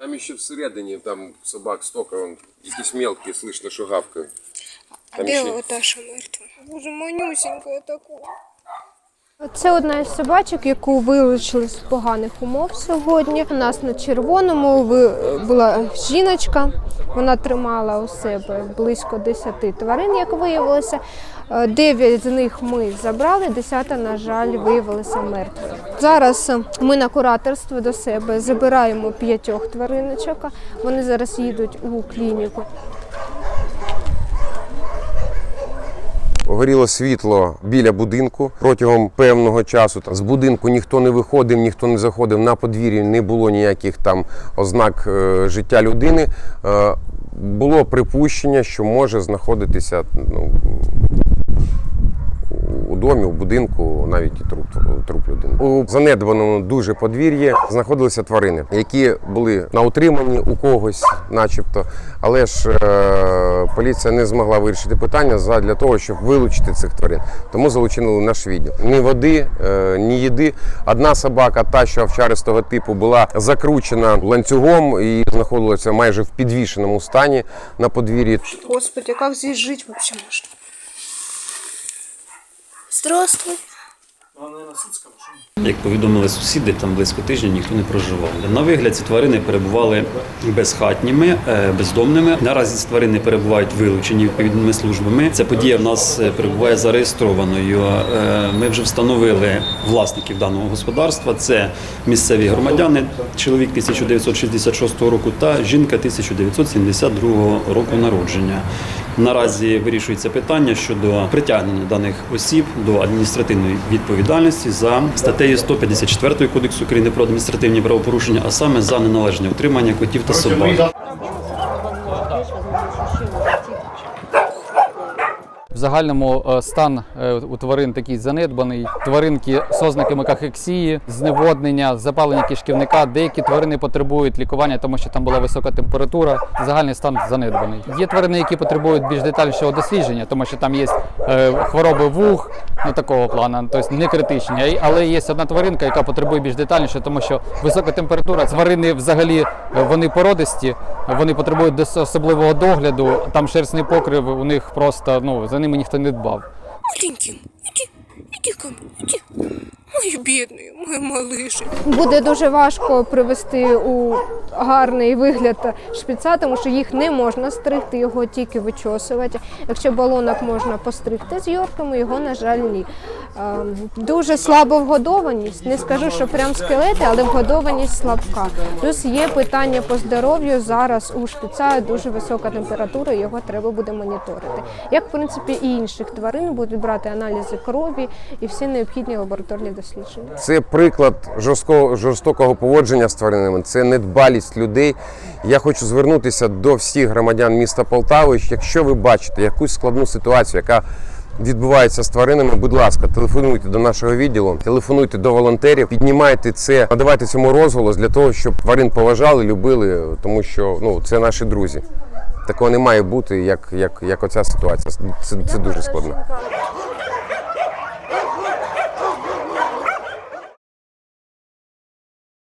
Там ще всередині, там собак стока, он, якісь мелкі, слышно, що гавкають. Там Де ще... ота що мертва? Боже, манюсенька така. Це одна із собачок, яку вилучили з поганих умов сьогодні. У нас на червоному була жіночка. Вона тримала у себе близько 10 тварин, як виявилося. Е, Дев'ять з них ми забрали, десята, на жаль, виявилися мертвою. Зараз е, ми на кураторство до себе забираємо п'ятьох твариночок. Вони зараз їдуть у клініку. Горіло світло біля будинку протягом певного часу. З будинку ніхто не виходив, ніхто не заходив. На подвір'ї не було ніяких там ознак е, життя людини. Е, було припущення, що може знаходитися ну, у домі, у будинку, навіть і труп, труп. У занедбаному дуже подвір'ї знаходилися тварини, які були на утриманні у когось, начебто. Але ж е, поліція не змогла вирішити питання для того, щоб вилучити цих тварин. Тому залучили наш відділ. Ні води, е, ні їди. Одна собака, та що овчаристого типу, була закручена ланцюгом і знаходилася майже в підвішеному стані на подвір'ї. Господи, как здесь жить вообще можно? Здравствуй. Як повідомили сусіди, там близько тижня ніхто не проживав. На вигляд ці тварини перебували безхатніми, е, бездомними. Наразі ці тварини перебувають вилучені відповідними службами. Ця подія в нас е, перебуває зареєстрованою. Е, Ми вже встановили власників даного господарства. Це місцеві громадяни, чоловік 1966 року та жінка 1972 року народження. Наразі вирішується питання щодо притягнення даних осіб до адміністративної відповідальності за статтею 154 Кодексу України про адміністративні правопорушення, а саме за неналежне утримання котів та собак. В загальному е, стан е, у тварин такий занедбаний. Тваринки з ознаками кахексії, зневоднення, запалення кишківника. Деякі тварини потребують лікування, тому що там була висока температура. Загальний стан занедбаний. Є тварини, які потребують більш детальнішого дослідження, тому що там є е, хвороби вух, ну такого плану, тобто не критичні. Але є одна тваринка, яка потребує більш детальніше, тому що висока температура. Тварини взагалі вони породисті, вони потребують особливого догляду. Там шерстний покрив у них просто ну за ними ніхто не дбав. Маленький, іди, іди ко мне, иди. Мой бедный, мой малыш. Буде дуже важко привести у гарний вигляд шпіца, тому що їх не можна стригти, його тільки вичосувати. Якщо балонок можна постригти з йорками, його, на жаль, ні. Ем, Дуже слаба вгодованість. Не скажу, що прям скелети, але вгодованість слабка. Плюс є питання по здоров'ю. Зараз у шпіца дуже висока температура, його треба буде моніторити. Як в принципі і інших тварин будуть брати аналізи крові і всі необхідні лабораторні дослідження. Це приклад жорсткого, жорстокого поводження з тваринами, це недбалість людей. Я хочу звернутися до всіх громадян міста Полтави. Якщо ви бачите якусь складну ситуацію, яка відбувається з тваринами, будь ласка, телефонуйте до нашого відділу, телефонуйте до волонтерів, піднімайте це, надавайте цьому розголос для того, щоб тварин поважали, любили, тому що ну це наші друзі. Такого не має бути, як, як, як оця ситуація. Це, це дуже складно.